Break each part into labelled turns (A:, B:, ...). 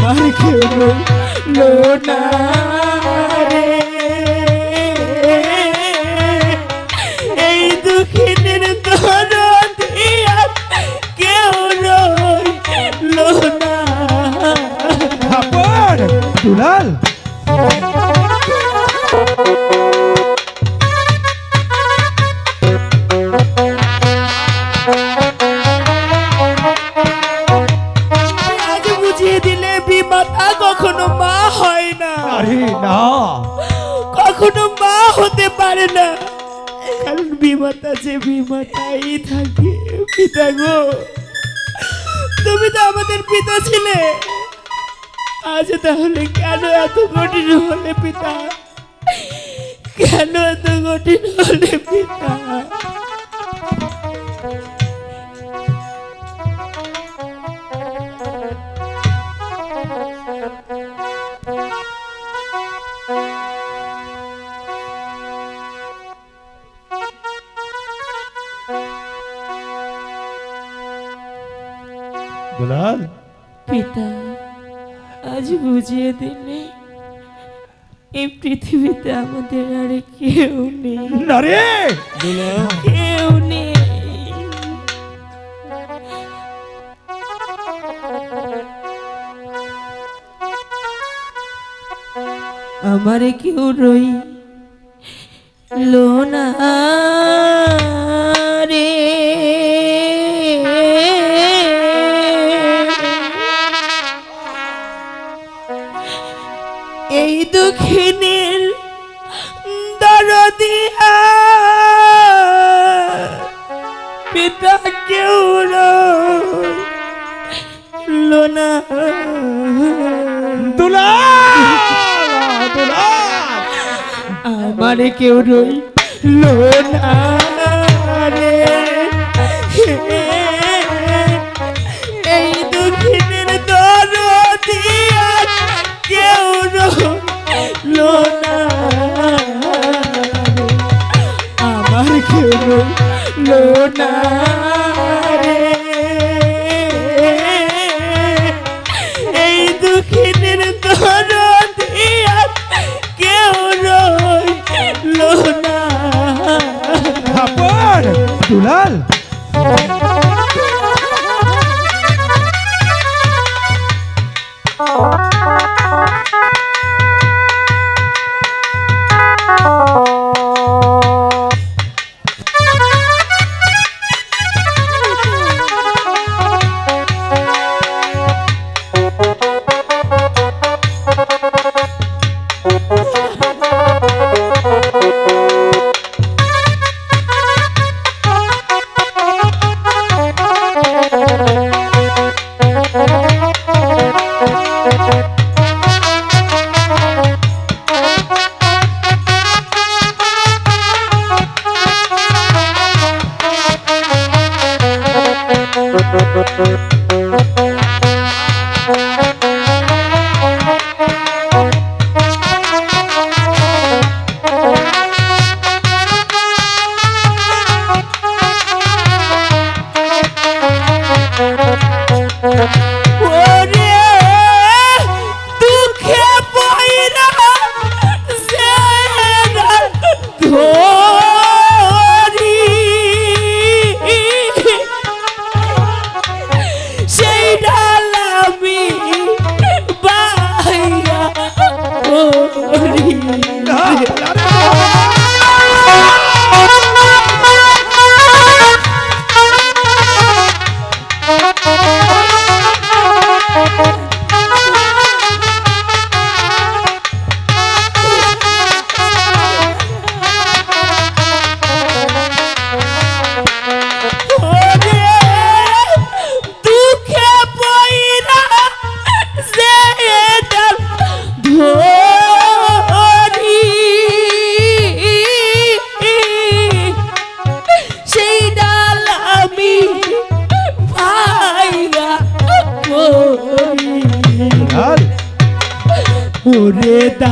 A: আমার কেউ না রে এই দুঃখিনের আর কেউ রইল না
B: দুলাল।
A: পারে না। কারণ বিমাতা যে বিমাতাই থাকে, পিতা গো। তুমি তো আমাদের পিতা ছিলে। আজ তাহলে কেন এত কঠিন হলে পিতা? কেন এত কঠিন হলে পিতা? পিতা আজ বুঝিয়ে দিলে এই পৃথিবীতে আমাদের আর কেউ নেই।
B: না রে
A: কেউ নেই। আমার কেউ রই পিতা কেউ লোনা আমার কেউ রই লোনা। রে এই দুঃখিনীর দরদিয়া কেউ রইল না আমার কেউ রইল না cultural.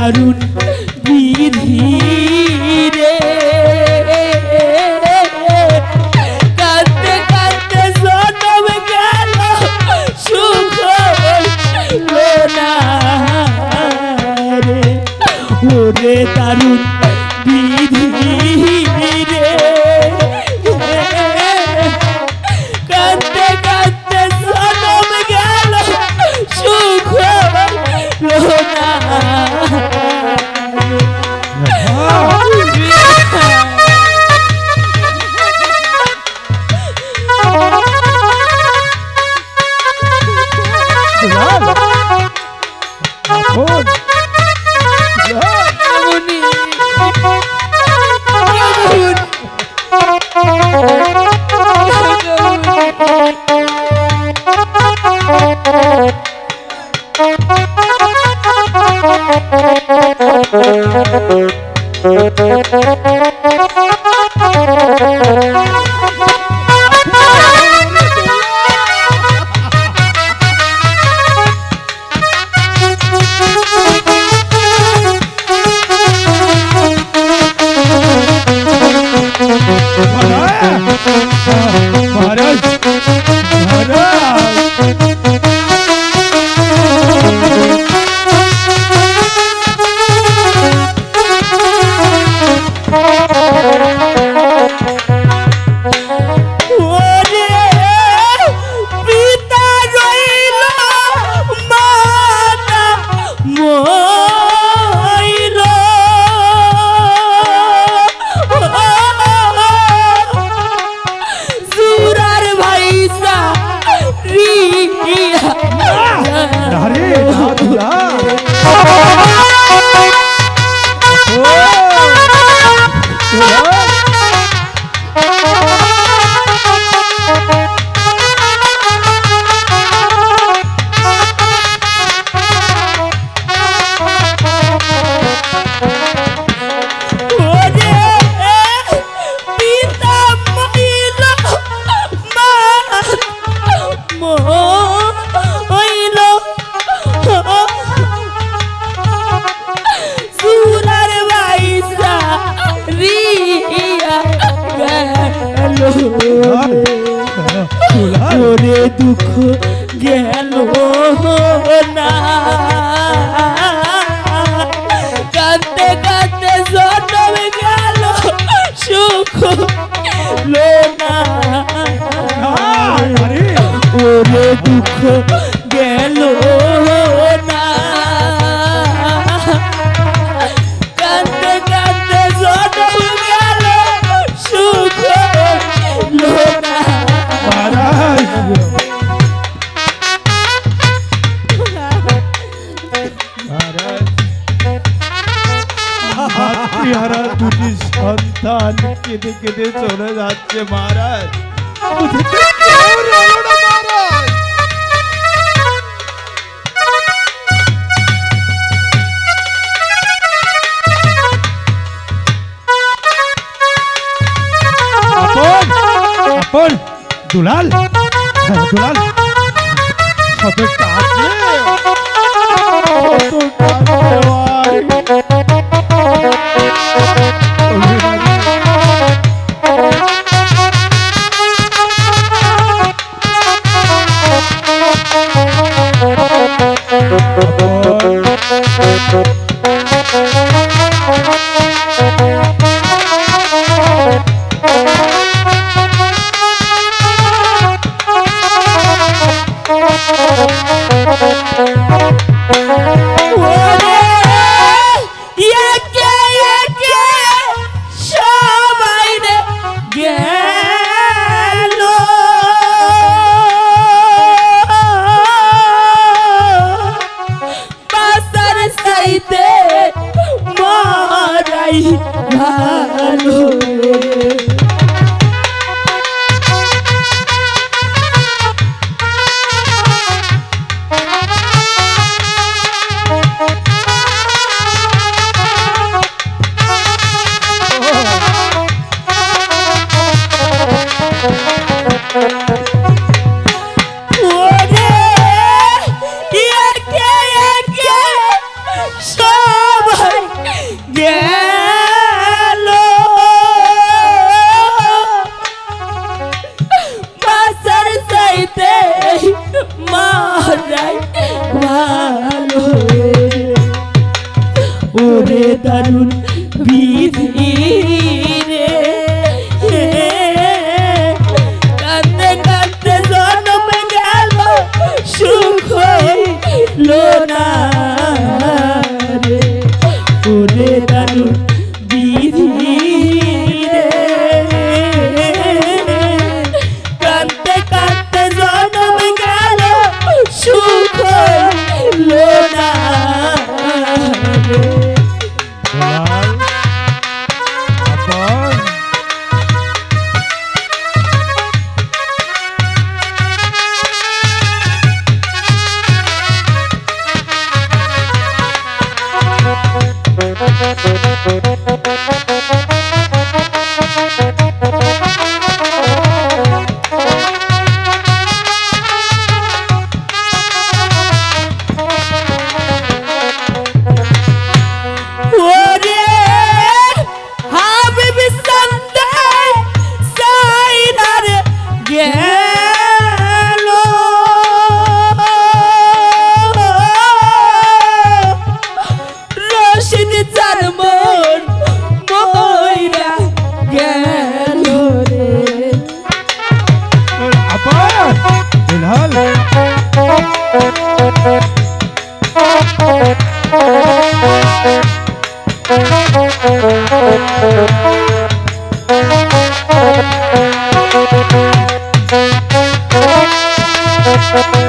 A: দারুণ মহারাজ
B: দুঃখ গেল।
A: কেঁদে কেঁদে চলে যাচ্ছে মহারাজ দারুণ বিধি রে কান্দে কান্দে জন্ম গেল সুখ হইল না
B: দুলাল
A: রশিদ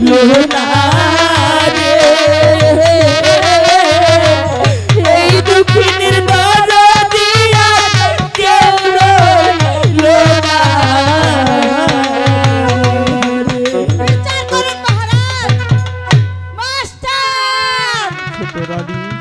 A: লোনা